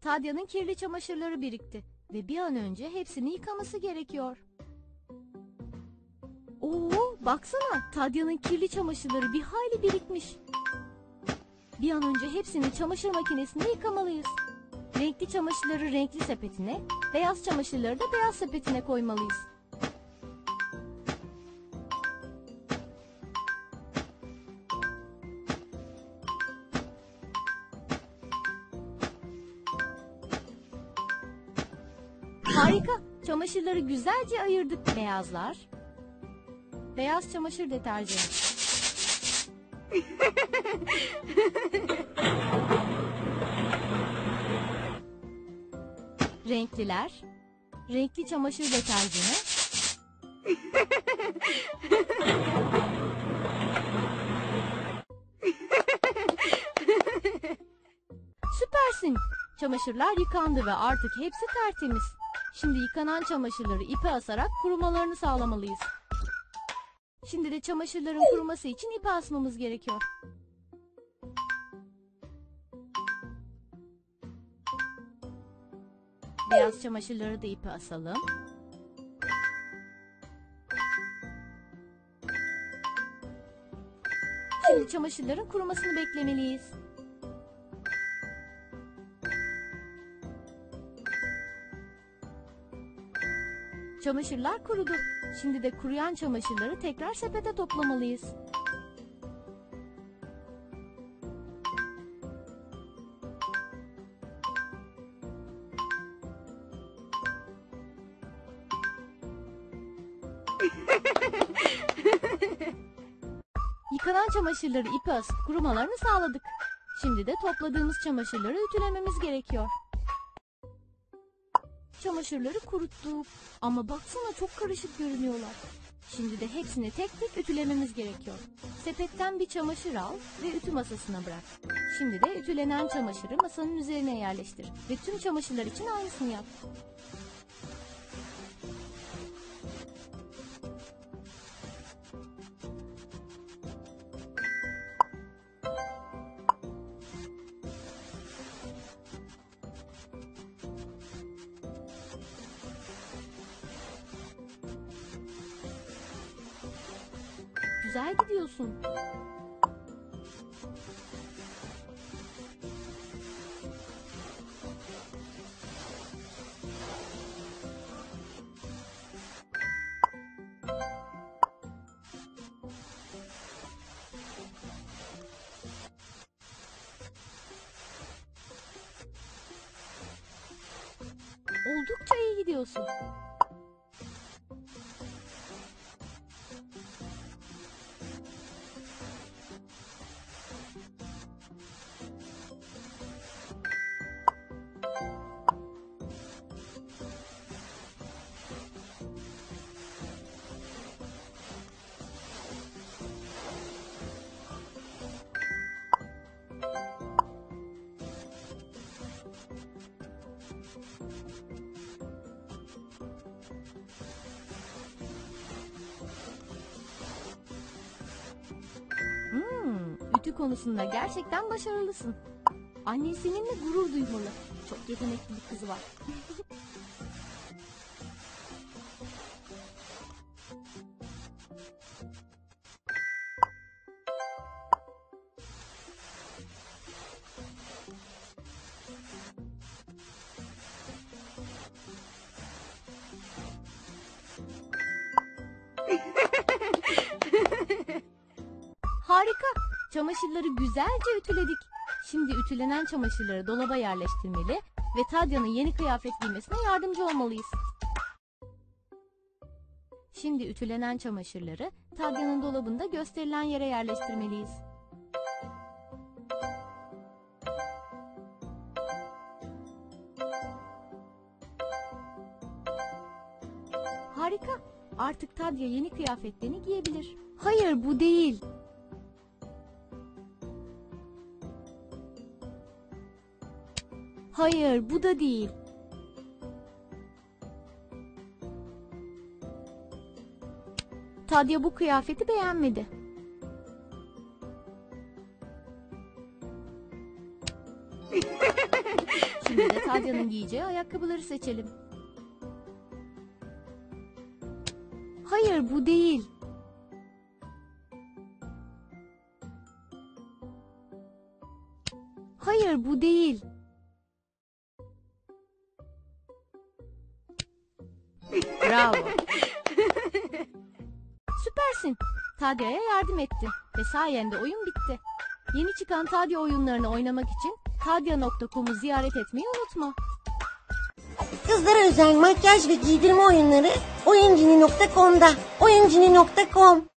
Tadya'nın kirli çamaşırları birikti ve bir an önce hepsini yıkaması gerekiyor. Oo, baksana Tadya'nın kirli çamaşırları bir hayli birikmiş. Bir an önce hepsini çamaşır makinesinde yıkamalıyız. Renkli çamaşırları renkli sepetine, beyaz çamaşırları da beyaz sepetine koymalıyız. Harika. Çamaşırları güzelce ayırdık. Beyazlar. Beyaz çamaşır deterjanı. Renkliler. Renkli çamaşır deterjanı. Süpersin. Çamaşırlar yıkandı ve artık hepsi tertemiz. Şimdi yıkanan çamaşırları ipe asarak kurumalarını sağlamalıyız. Şimdi de çamaşırların kuruması için ipe asmamız gerekiyor. Beyaz çamaşırları da ipe asalım. Şimdi çamaşırların kurumasını beklemeliyiz. Çamaşırlar kurudu. Şimdi de kuruyan çamaşırları tekrar sepete toplamalıyız. Yıkanan çamaşırları ipe asıp kurumalarını sağladık. Şimdi de topladığımız çamaşırları ütülememiz gerekiyor. Çamaşırları kuruttuk. Ama baksana çok karışık görünüyorlar. Şimdi de hepsini tek tek ütülememiz gerekiyor. Sepetten bir çamaşır al ve ütü masasına bırak. Şimdi de ütülenen çamaşırı masanın üzerine yerleştir ve tüm çamaşırlar için aynısını yap. Güzel gidiyorsun. Oldukça iyi gidiyorsun. Ütü konusunda gerçekten başarılısın. Annen seninle gurur duymalı. Çok yetenekli bir kızı var. Çamaşırları güzelce ütüledik. Şimdi ütülenen çamaşırları dolaba yerleştirmeli ve Tadya'nın yeni kıyafet giymesine yardımcı olmalıyız. Şimdi ütülenen çamaşırları Tadya'nın dolabında gösterilen yere yerleştirmeliyiz. Harika. Artık Tadya yeni kıyafetlerini giyebilir. Hayır bu değil. Hayır, bu da değil. Tadya bu kıyafeti beğenmedi. Şimdi de Tadya'nın giyeceği ayakkabıları seçelim. Hayır bu değil. Hayır bu değil. Bravo. Süpersin. Tadya'ya yardım ettin ve sayende oyun bitti. Yeni çıkan Tadya oyunlarını oynamak için tadya.com'u ziyaret etmeyi unutma. Kızlara özel makyaj ve giydirme oyunları oyuncini.com'da. Oyuncini.com